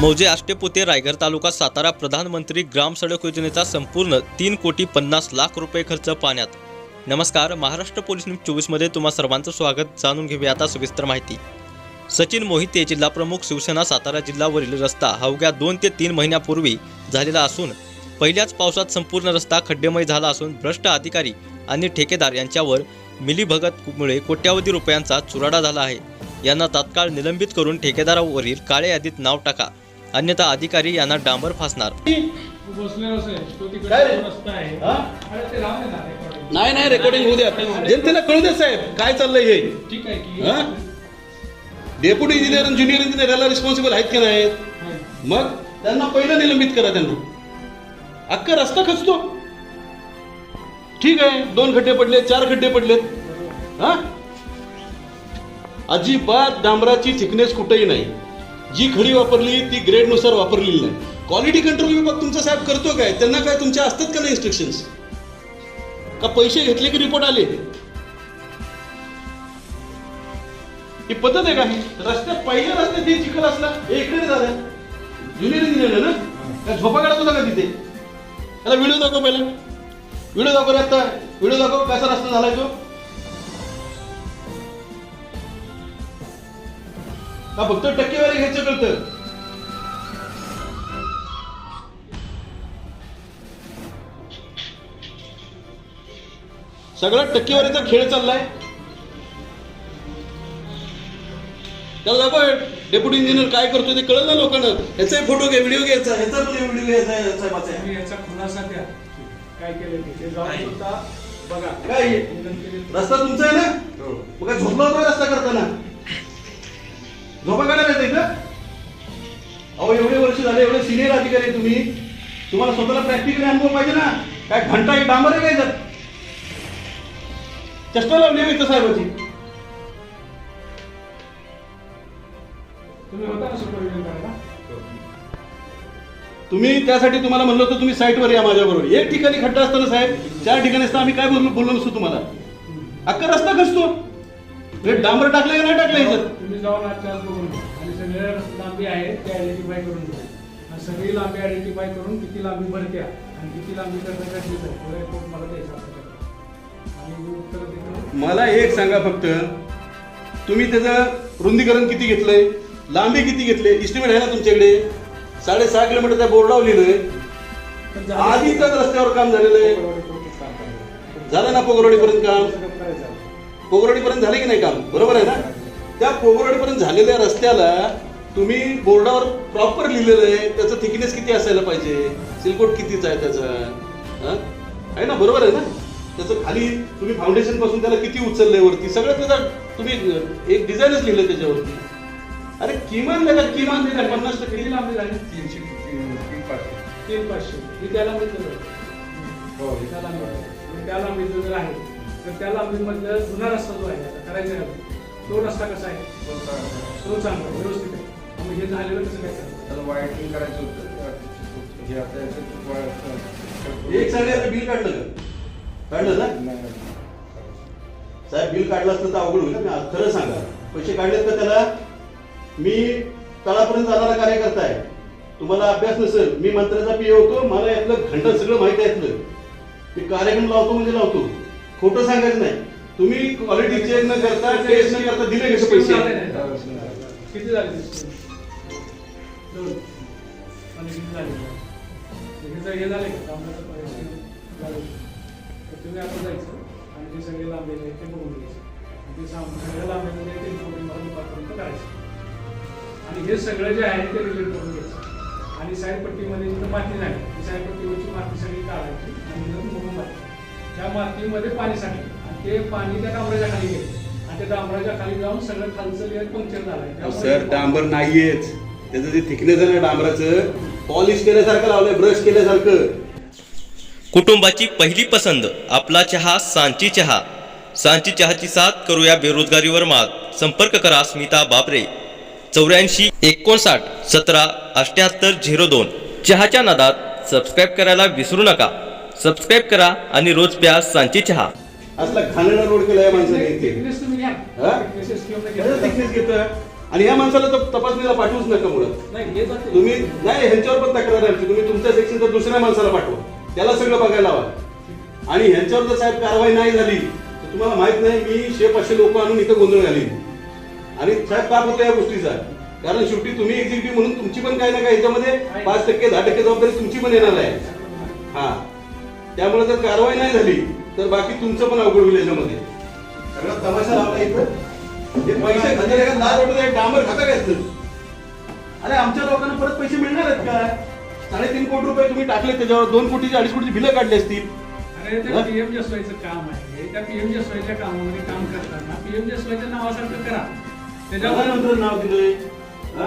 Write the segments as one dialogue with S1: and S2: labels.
S1: मौजे आष्टेपोते रायगड तालुका सातारा प्रधानमंत्री ग्राम सडक योजनेचा संपूर्ण तीन कोटी पन्नास लाख रुपये खर्च पाण्यात. नमस्कार महाराष्ट्र पोलीस न्यूज चोवीसमध्ये तुम्हा सर्वांचं स्वागत. जाणून घेऊया आता सविस्तर माहिती. सचिन मोहिते जिल्हाप्रमुख शिवसेना सातारा जिल्हावरील रस्ता अवघ्या दोन ते तीन महिन्यापूर्वी झालेला असून पहिल्याच पावसात संपूर्ण रस्ता खड्डेमय झाला असून भ्रष्ट अधिकारी आणि ठेकेदार यांच्यावर मिलीभगतमुळे कोट्यावधी रुपयांचा चुराडा झाला आहे. यांना तात्काळ निलंबित करून ठेकेदारावरील काळ्या यादीत नाव टाका. अन्यथा अधिकारी यांना डांबर फासणार.
S2: हा? नाही नाही रेकॉर्डिंग होऊ द्या जनतेला कळू द्या साहेब काय चाललंय हे?
S3: ठीक आहे की.
S2: हा? डेप्युटी इंजिनियर आणि ज्युनियर इंजिनियर याला रिस्पॉन्सिबल आहेत की नाहीत?
S3: हा.
S2: मग? त्यांना पहिलं निलंबित करा त्यांना. अख्खा रस्ता खचतो. ठीक आहे दोन खड्डे पडले चार खड्डे पडलेत. हा? अजिबात डांबराची थिकनेस कुठेही नाही. जी खडी वापरली ती ग्रेडनुसार वापरलेली नाही. क्वालिटी कंट्रोल विभाग तुमचा साहेब करतो काय? त्यांना काय तुमच्या असतात का नाही इन्स्ट्रक्शन्स का पैसे घेतले की रिपोर्ट आले? ही पद्धत आहे का ही? रस्त्यात पहिल्या रस्त्यात हे चिखल असला एकडे इकडे झालं ज्युनियर इंजिनियर ना? काय झोपा काढत होता का तिथे? त्याला व्हिडिओ दाखव पहिला. व्हिडिओ दाखव रे आता व्हिडिओ दाखव कसा रस्ता झालाय तो. का फक्त टक्केवारी घ्यायचं कळतं. सगळा टक्केवारीचा खेळ चाललाय. त्याला दाखव डेप्युटी इंजिनियर काय करतो ते कळलं ना लोकांना? ह्याचा फोटो घे व्हिडिओ घ्यायचा. ह्याचा पण व्हिडिओ घ्यायचा साहेबाचा.
S3: तुम्ही याचा खुलासा द्या. काय केलं ते. ते जाऊन सुद्धा बघा.
S2: काय? हे? रस्ता तुमचा आहे ना? मग काय झोपला होता रस्ता करताना? झोपा काढायला येते इथं? अहो एवढे वर्ष झाले एवढे सिनियर अधिकारी तुम्ही. तुम्हाला स्वतःला प्रॅक्टिकली अनुभव पाहिजे ना. काय घंटा एक डांबर आहे काय याच्यात? चष्टा लावली आहे साहेबाची.
S3: तुम्ही होता ना सुपरविजन करायला
S2: तुम्ही त्यासाठी तुम्हाला म्हणलं होतं तुम्ही साईटवर या माझ्याबरोबर. एक ठिकाणी खड्डा असताना साहेब चार ठिकाणी असता आम्ही काय बोललो बोललो नसतो तुम्हाला? अख्खा रस्ता कसतो हे डांबर टाकलं का नाही टाकलं याच्यात?
S3: तुम्ही जाऊन आज बघून घ्या. आणि सगळे लांबी आहे ते आयडेंटिफाय करून घ्या. आणि सगळी लांबी आयडेंटिफाय करून किती लांबी भरत्या आणि किती लांबी करणं गरजेचं आहे रिपोर्ट मला द्यायचा आपल्याकडे. आणि मी उत्तर देतो.
S2: मला एक सांगा फक्त. तुम्ही त्याचं रुंदीकरण किती घेतलंय? लांबी किती घेतले? इस्टिमेट आहे ना तुमच्याकडे? साडेसहा किलोमीटरचा बोर्ड लावलेलं आहे
S3: पण झालं-
S2: आधी तर रस्त्यावर काम झालेलं आहे. झालं ना पोगरोडीपर्यंत काम?
S3: सगळं.
S2: पोगरोडीपर्यंत झाले की नाही काम? बरोबर आहे ना? त्या पोगरोडीपर्यंत झालेल्या रस्त्याला तुम्ही बोर्डावर प्रॉपर लिहिलेलं आहे त्याचं थिकनेस किती असायला पाहिजे? सिलकोट कितीच आहे त्याचा? हा? आहे ना? बरोबर आहे ना? त्याचं खाली तुम्ही फाउंडेशनपासून त्याला किती उचललंय वरती? सगळं त्याचा तुम्ही एक डिझाईनच लिहिलं त्याच्यावरती. अरे किमान त्याला किमान ते पन्नास टक्के.
S3: किती लांबी झाली?
S4: तीनशे तीन पाचशे.
S3: तीन पाचशे. मी त्याला म्हटलं
S4: हो
S3: त्या लांबीवर. मग त्या लांबीचं जर आहे तर त्या लांबीमधलं जुना रस्ता जो आहे आता करायचा आहे. तो रस्ता कसा आहे? तो चांगला व्यवस्थित आहे. मग हे झालेलं कसं काय?
S4: त्याला वायरिंग करायचं होतं. हे आता याचं
S2: एक सांगायचं बिल काढलं का? काढलं ना. साहेब बिल काढलं असतं तर अवघड होईल ना. खरं सांगा. पैसे काढलेत का त्याला? मी तळापर्यंत जाणारा कार्यकर्ता आहे. तुम्हाला अभ्यास नसेल. मी मंत्र्याचा पी होतो. मला यातलं घंटा सगळं माहिती आहे यातलं. मी कार्यक्रम लावतो म्हणजे लावतो. खोटं सांगायचं नाही. तुम्ही क्वालिटी चेक न करता टेस्ट न करता दिले कसे पैसे?
S3: नाही. किती झाले हे झाले तुम्ही आता जायचं. आणि ते सगळे लांबलेले ते बघून घ्यायचे. ते साम- सगळ्या लांबलेले ते फोटो मला दुपारपर्यंत करायचं आणि हे सगळं जे आहे ते रिलेट करून घ्यायचं. आणि साईड पट्टीमध्ये जिथं माती झाली ती साईड पट्टीवरची माती सगळी काढायची आणि मुरुम माती त्या मातीमध्ये पाणी साठलं आणि ते पाणी त्या डांबराच्या खाली गेलं. आणि त्या डांबराच्या खाली जाऊन सगळं खालचं लेअर पंक्चर झालंय त्यामुळे
S2: सर डांबर नाहीयेच. त्याचं जे थिकनेस आहे ना डांबराचं पॉलिश केल्यासारखं लावलंय ब्रश केल्यासारखं.
S1: कुटुंबाची पहिली पसंत आपला चहा सांची चहा. सांची चहाची साथ करूया बेरोजगारीवर मात. संपर्क करा स्मिता बाबरे चौऱ्याऐंशी एकोणसाठ सतरा अठ्याहत्तर झिरो दोन. चहाच्या नादात सबस्क्राईब करायला विसरू नका. सबस्क्राईब करा आणि रोज प्या सांची चहा.
S2: असला घाणेरडा रोड केला या माणसाने इथे. हा? आणि या माणसाला तर तपासणीला पाठवूच नका मुळात
S3: नाही हे जाते.
S2: तुम्ही नाही ह्यांच्यावर पण तक्रार आहे. आमची तुम्ही तुमच्या सेक्शनचा दुसऱ्या माणसाला पाठवा. त्याला सगळं बघायला हवं आणि ह्यांच्यावर जर साहेब कारवाई नाही झाली तर तुम्हाला माहीत नाही मी शे पाचशे लोक आणून इथं गोंधळ घालीन. आणि साहेब ताप होतो या गोष्टीचा. कारण शेवटी तुम्ही एक्झिक्युटिव्ह म्हणून तुमची पण काही ना काही ह्याच्यामध्ये पाच टक्के दहा टक्के जबाबदारी तुमची पण येणार आहे. हा. त्यामुळे जर कारवाई नाही झाली तर बाकी तुमचं पण अवघड होईल याच्यामध्ये. सगळा तमाशा लावला इथं. हे पैसे खाते का? दहा रोड डांबर खाता काय इथं? अरे आमच्या लोकांना परत पैसे मिळणार आहेत का? साडेतीन कोटी रुपये तुम्ही टाकले त्याच्यावर दोन कोटीची अडीच कोटीची बिलं काढली असतील.
S3: अरे ते पीएमजेएसवायचं काम आहे. त्या कामामध्ये काम करताना पीएमजेएसवायच्या नावासारखं करा. त्याच्यावर
S2: नाव दिलंय. हा?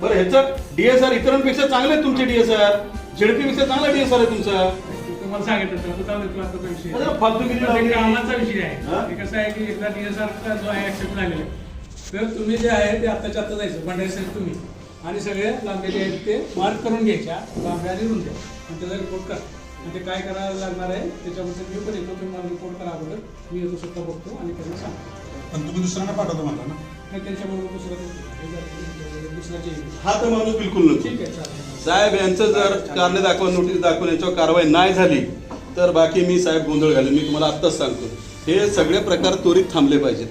S2: बरं ह्याचं डीएसआर इतरांपेक्षा चांगले तुमचे डीएसआर झेडपीपेक्षा चांगला डीएसआर आहे तुमचा.
S3: तुम्हाला सांगितलं तर चालू आहे तुला विषय.
S2: अरे फालतूगिरी
S3: आता ते
S2: लावली.
S3: कामाचा विषय
S2: हा?
S3: आहे ते कसं आहे की एकदा डीएसआर जो आहे ऍक्सेप्ट झालेला आहे. तर तुम्ही जे आहे ते आत्ताच्या आत्ता जायचं भंडारी साहेब तुम्ही. आणि सगळे लांबे जे आहेत ते मार्क करून घ्यायच्या लांब्या लिहून द्या आणि त्याचा रिपोर्ट करा. आणि ते काय करायला लागणार आहे त्याच्याबद्दल मी पण येतो तुम्ही मला रिपोर्ट करा अगोदर. मी येतो स्वतः बघतो आणि त्यांना सांगतो.
S5: पण तुम्ही दुसऱ्यांना पाठवतो म्हणला ना?
S3: नाही त्यांच्याबरोबर दुसरा दुसऱ्याचे.
S2: हा तर माणूस बिलकुल
S3: ठीक आहे चालेल.
S2: साहेब यांचं जर कारणे दाखवा नोटीस दाखवून याच्यावर कारवाई नाही झाली तर बाकी मी साहेब गोंधळ घालेन मी तुम्हाला आत्ताच सांगतो. हे सगळे प्रकार त्वरित थांबले पाहिजेत.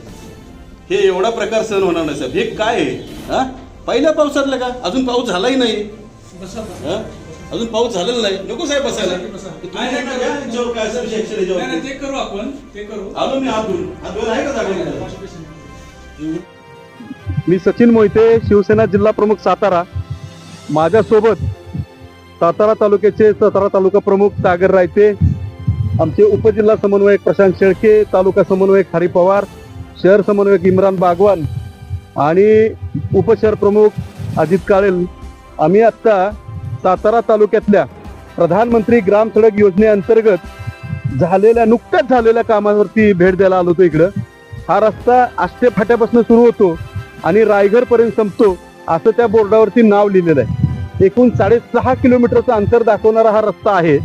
S2: हे एवढा प्रकार सहन होणार नाही साहेब. हे काय आहे? हा? पहिल्या पावसातलं का? अजून पाऊस झालाही नाही.
S3: बसा बसा.
S2: हा? अजून पाऊस झालेला नाही. नको साहेब बसायला. नाही याच्यावर काय
S3: नाही नाही,
S2: याच्यावर.
S3: ते करू आपण. ते करू.
S2: आलो मी धुवायला आहे का जागा.
S6: मी सचिन मोहिते शिवसेना जिल्हा प्रमुख सातारा. माझ्यासोबत सातारा तालुक्याचे सातारा तालुका प्रमुख सागर रायते आमचे उपजिल्हा समन्वयक प्रशांत शेळके तालुका समन्वयक हरी पवार शहर समन्वयक इम्रान बागवान आणि उपशहर प्रमुख अजित काळेल आम्ही आत्ता सातारा तालुक्यातल्या प्रधानमंत्री ग्राम सडक योजनेअंतर्गत झालेल्या नुकत्याच झालेल्या कामावरती भेट द्यायला आलो होतो इकडं. हा रस्ता आष्टे फाट्यापासून सुरू होतो आणि रायगडपर्यंत संपतो असं त्या बोर्डावरती नाव लिहिलेलं आहे. एकूण साडेसहा किलोमीटरचं अंतर दाखवणारा हा रस्ता आहे.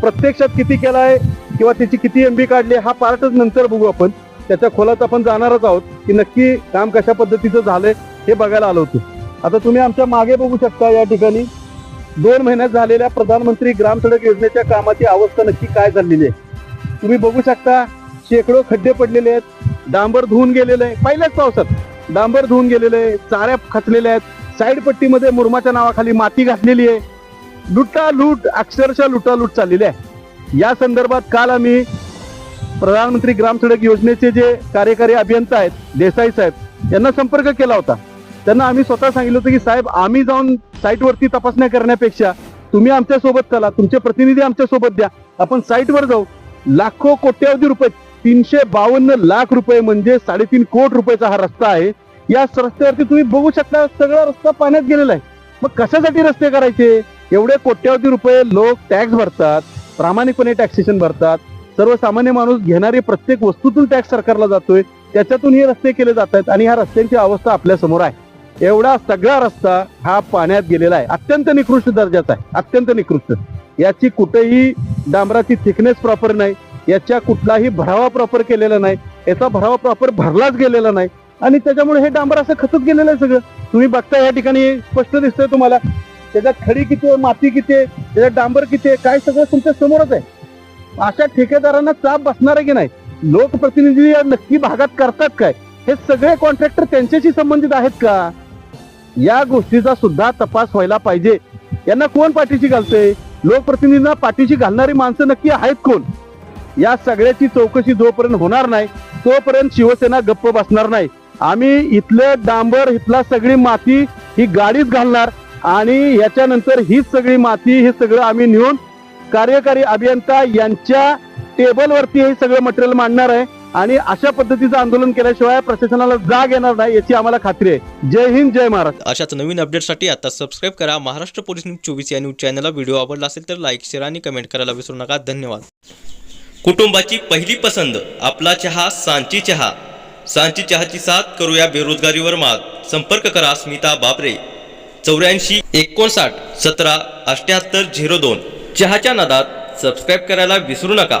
S6: प्रत्यक्षात किती केला आहे किंवा त्याची किती एम बी काढली हा पार्टच नंतर बघू आपण. त्याच्या खोलात आपण जाणारच आहोत की नक्की काम कशा पद्धतीचं झालंय हे बघायला आलो होतो. आता तुम्ही आमच्या मागे बघू शकता या ठिकाणी. दोन महिन्यात झालेल्या प्रधानमंत्री ग्राम सडक योजनेच्या कामाची अवस्था नक्की काय झालेली आहे? तुम्ही बघू शकता शेकडो खड्डे पडलेले आहेत डांबर धुवून गेलेले आहे. पहिल्याच पावसात डांबर धुवून गेलेले आहे चाऱ्या खचलेल्या आहेत. साईड पट्टीमध्ये मुरमाच्या नावाखाली माती घातलेली आहे. लुटालूट अक्षरशः लुटालूट चाललेली आहे. या संदर्भात काल आम्ही प्रधानमंत्री ग्राम सडक योजनेचे जे कार्यकारी अभियंता आहेत देसाई साहेब यांना संपर्क केला होता. त्यांना आम्ही स्वतः सांगितलं होतं की साहेब आम्ही जाऊन साईटवरती तपासण्या करण्यापेक्षा तुम्ही आमच्यासोबत चला तुमचे प्रतिनिधी आमच्यासोबत द्या. आपण साईटवर जाऊ. लाखो कोट्यावधी रुपये तीनशे बावन्न लाख रुपये म्हणजे साडेतीन कोटी रुपयाचा हा रस्ता आहे. या रस्त्यावरती तुम्ही बघू शकता सगळा रस्ता पाण्यात गेलेला आहे. मग कशासाठी रस्ते करायचे? एवढे कोट्यावधी रुपये लोक टॅक्स भरतात प्रामाणिकपणे टॅक्सेशन भरतात. सर्वसामान्य माणूस घेणारी प्रत्येक वस्तूतून टॅक्स सरकारला जातोय. त्याच्यातून हे रस्ते केले जात आहेत आणि ह्या रस्त्यांची अवस्था आपल्यासमोर आहे. एवढा सगळा रस्ता हा पाण्यात गेलेला आहे. अत्यंत निकृष्ट दर्जाचा आहे. अत्यंत निकृष्ट. याची कुठेही डांबराची थिकनेस प्रॉपर नाही. याच्या कुठलाही भरावा प्रॉपर केलेला नाही. याचा भरावा प्रॉपर भरलाच गेलेला नाही. आणि त्याच्यामुळे हे डांबर असं खचत गेलेलं आहे सगळं. तुम्ही बघता या ठिकाणी स्पष्ट दिसतंय तुम्हाला. त्याच्यात खडी किती आहे माती किती आहे त्याच्यात डांबर किती आहे काय सगळं तुमच्या समोरच आहे. अशा ठेकेदारांना चाप बसणार आहे की नाही? लोकप्रतिनिधी या नक्की भागात करतात काय? हे सगळे कॉन्ट्रॅक्टर त्यांच्याशी संबंधित आहेत का? या गोष्टीचा सुद्धा तपास व्हायला पाहिजे. यांना कोण पाठीशी घालते लोकप्रतिनिधींना पाठीशी घालणारी माणसं नक्की आहेत कोण? या सगळ्याची चौकशी जोपर्यंत होणार नाही तोपर्यंत शिवसेना गप्प बसणार नाही. आम्ही इथलं डांबर इथला सगळी माती ही गाडीच घालणार आणि याच्यानंतर हीच सगळी माती हे सगळं आम्ही नेऊन कार्यकारी अभियंता यांच्या टेबलवरती हे सगळं मटेरियल मांडणार आहे. आणि अशा पद्धतीचं आंदोलन केल्याशिवाय प्रशासनाला जाग येणार नाही याची आम्हाला खात्री आहे. जय हिंद जय महाराष्ट्र.
S1: अशाच नवीन अपडेटसाठी आता सबस्क्राईब करा. महाराष्ट्र पोलीस न्यूज चोवीस या न्यूज चॅनलला व्हिडिओ आवडला असेल तर लाईक शेअर आणि कमेंट करायला विसरू नका. धन्यवाद. कुटुंबाची पहिली पसंत आपला चहा सांची चहा. सांची चहाची साथ करूया बेरोजगारीवर मात. संपर्क करा स्मिता बाबरे चौऱ्याऐंशी एकोणसाठ सतरा अठ्याहत्तर झिरो दोन. चहाच्या नादात सबस्क्राईब करायला विसरू नका.